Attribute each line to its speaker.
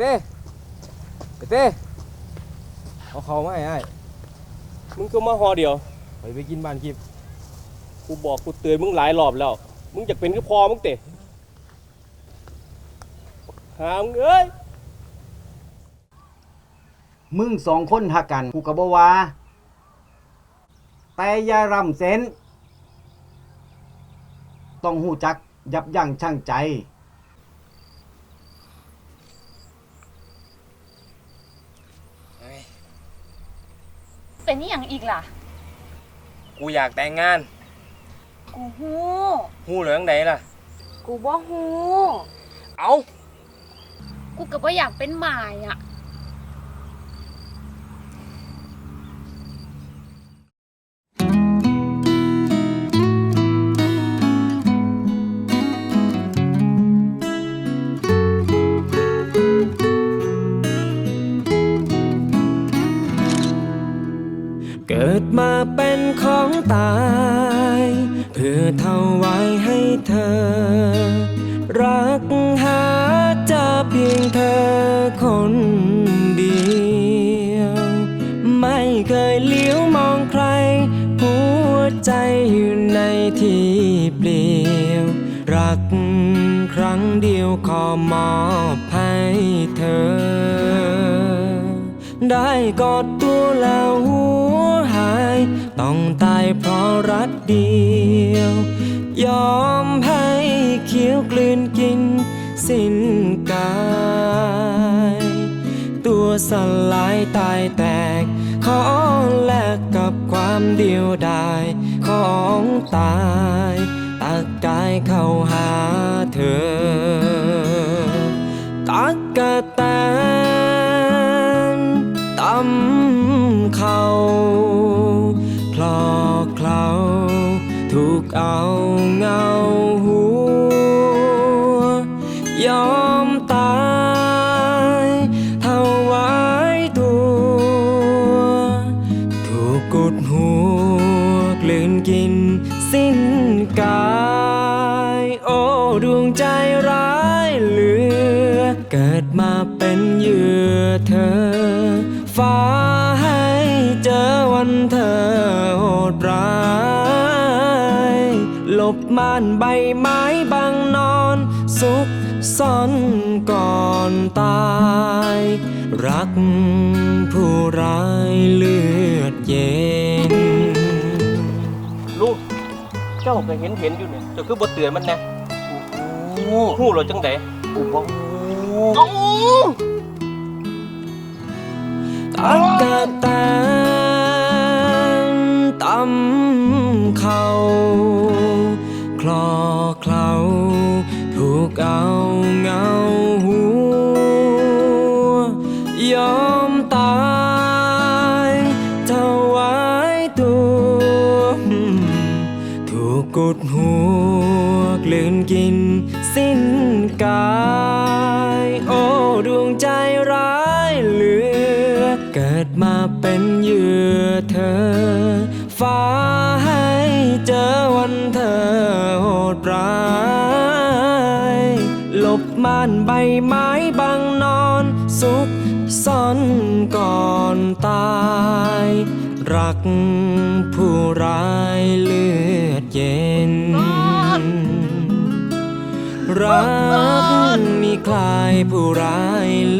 Speaker 1: เต้ไปเต้เอาเขามาให้อ้าย
Speaker 2: มึงก็มาหอเดียว
Speaker 1: ไปไปกินบ้านคลิป
Speaker 2: กูบอกกูเตือนมึงหลายรอบแล้ว มึงอยากเป็นก็พอมึงเตะหามงเอ้ย
Speaker 3: มึงสองคนหักกันกูก็บ่ว่าแต่อย่ารำเส้นต้องหูจักยับยั้งชั่งใจ
Speaker 4: เป็นนี่อย่างอีกล่ะ
Speaker 2: กูอยากแต่งงาน
Speaker 4: กูฮู้
Speaker 2: หูเหลืองไหนล่ะ
Speaker 4: กูบ่ฮู้
Speaker 2: เอา
Speaker 4: กูก็บ่อยากเป็นหมายอะ
Speaker 5: เกิดมาเป็นของตาย เพื่อเท่าไว้ให้เธอ รักหาจะเพียงเธอคนเดียว ไม่เคยเลี้ยวมองใคร หัวใจอยู่ในที่เปลี่ยว รักครั้งเดียวขอมอบให้เธอ ได้กอดตัวแล้ว ต้องตายเพราะรักเดียว ยอมให้เคี้ยวกลืนกิน สิ้นกาย ตัวสลายตายแตก ขอแลกกับความเดียวดายของตายตักกายเข้าหาเธอ ตักกะแตนตำเขา อกเคลาถูกเอาเงาหัว ยอมตายถวายตัว ถูกกดหัวกลืนกินสิ้นกาย โอ้ดวงใจร้ายเหลือ เกิดมาเป็นเหยื่อเธอ บม่านใบไม้บังนอนสุขซ่อนก่อนตาย รักผู้ร้ายเลือดเย็น
Speaker 2: ลูก เจ้าก็เห็นเห็นอยู่เนี่ยเจ้าคือบ่เตือนมันแน่หูเราจังไดกูบ่หู
Speaker 5: คลอเคลาถูกเอาเงาหัวยอมตายถวายตัว ถูกกดหัวกลืนกินสิ้นกาย โอ้ดวงใจร้ายเหลือ เกิดมาเป็นเหยื่อเธอ ฟ้าให้เจอ ม่านใบไม้บังนอน สุขซ่อนก่อนตาย รักผู้ร้ายเลือดเย็น รักมีคลายผู้ร้ายเลือดเย็น